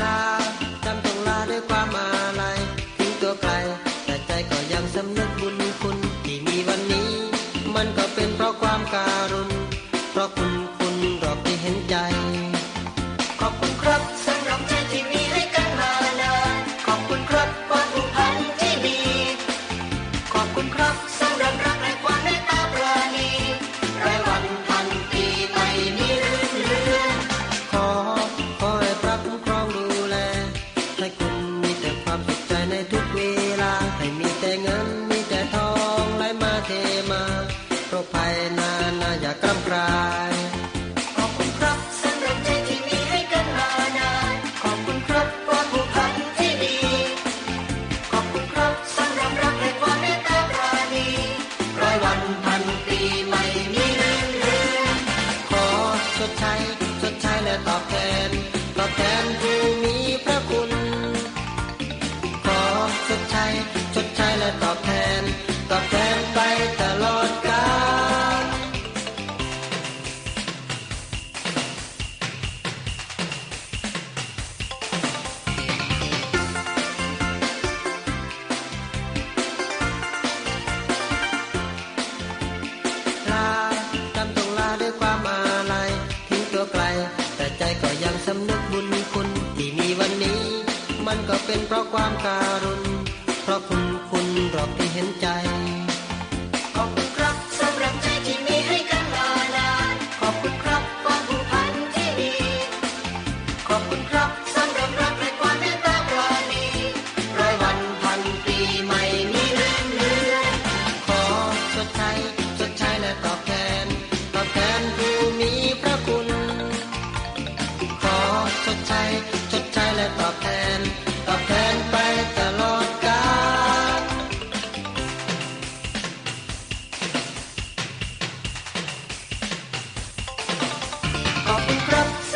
time. โรคภัยนานาอย่ากล้ำกลายขอบคุณครับสำหรัใจที่มีให้กันมานานขอบคุณครับความผูกพันที่ดี ขอบคุณครับสำหรัรักและความเมตตาปราณีร้อยวันพันปีไม่มีเรือนขอชดใช้ชดใช้และตอบแทนตอบแทนผู้มีพระคุณ ขอชดใช้ชดใช้และตอบแทน ตอบแทนไปตลอดกาลลาจำต้องลาด้วยความอาลัยทิ้งตัวไกล แต่ใจก็ยังสำนึกบุญคุณที่มีวันนี้ มันก็เป็นเพราะความการุณเพราะคุณ Up.